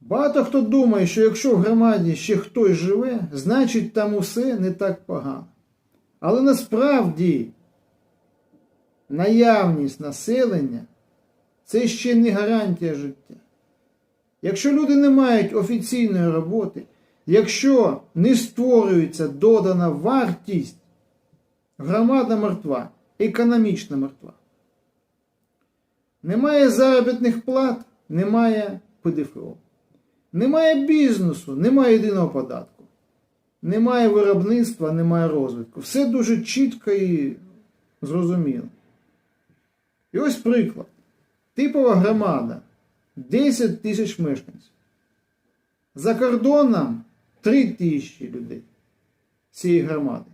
Багато хто думає, що якщо в громаді ще хтось живе, значить там усе не так погано. Але насправді наявність населення це ще не гарантія життя. Якщо люди не мають офіційної роботи, якщо не створюється додана вартість, громада мертва, економічно мертва. Немає заробітних плат, немає ПДФО. Немає бізнесу, немає єдиного податку. Немає виробництва, немає розвитку. Все дуже чітко і зрозуміло. І ось приклад. Типова громада 10 тисяч мешканців. За кордоном 3 тисячі людей цієї громади.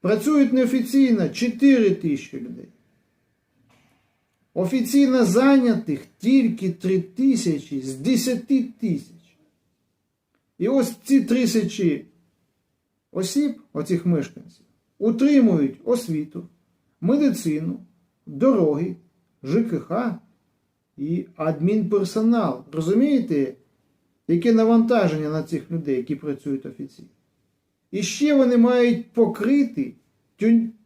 Працюють неофіційно 4 тисячі людей. Офіційно зайнятих тільки 3 тисячі з 10 тисяч. І ось ці тисячі осіб, оцих мешканців, утримують освіту, медицину, дороги, ЖКХ і адмінперсонал. Розумієте, яке навантаження на цих людей, які працюють офіційно? І ще вони мають покрити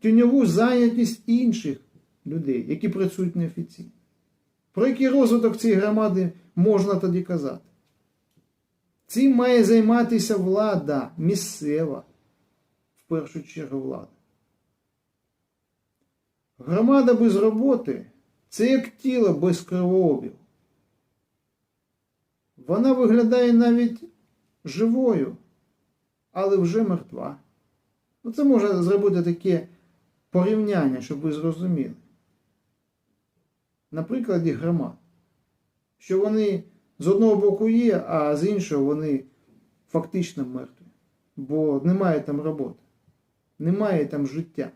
тюньову зайнятість інших людей, які працюють неофіційно. Про який розвиток цієї громади можна тоді казати? Цим має займатися влада місцева, в першу чергу влада. Громада без роботи це як тіло без кровообігу. Вона виглядає навіть живою, але вже мертва. Ну, це може зробити таке порівняння, щоб ви зрозуміли. На прикладі громад, що вони з одного боку є, а з іншого вони фактично мертві. Бо немає там роботи, немає там життя.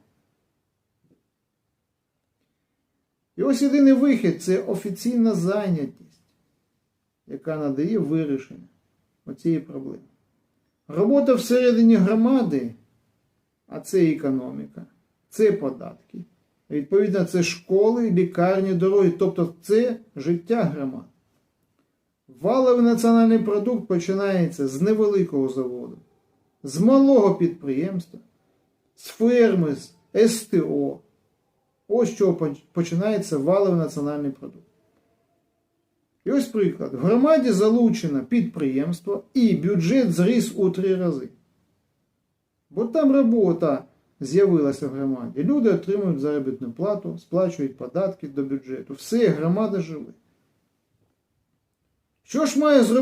І ось єдиний вихід це офіційна зайнятість, яка надає вирішення оцієї проблеми. Робота всередині громади, а це економіка, це податки. Відповідно, це школи, лікарні, дороги, тобто це життя громад. Валовий національний продукт починається з невеликого заводу, з малого підприємства, з ферми, з СТО. Ось чого починається валовий національний продукт. І ось приклад. В громаді залучено підприємство і бюджет зріс у три рази. Бо там робота з'явилася в громаді. Люди отримують заробітну плату, сплачують податки до бюджету. Все, громада живе. Що ж має зробити?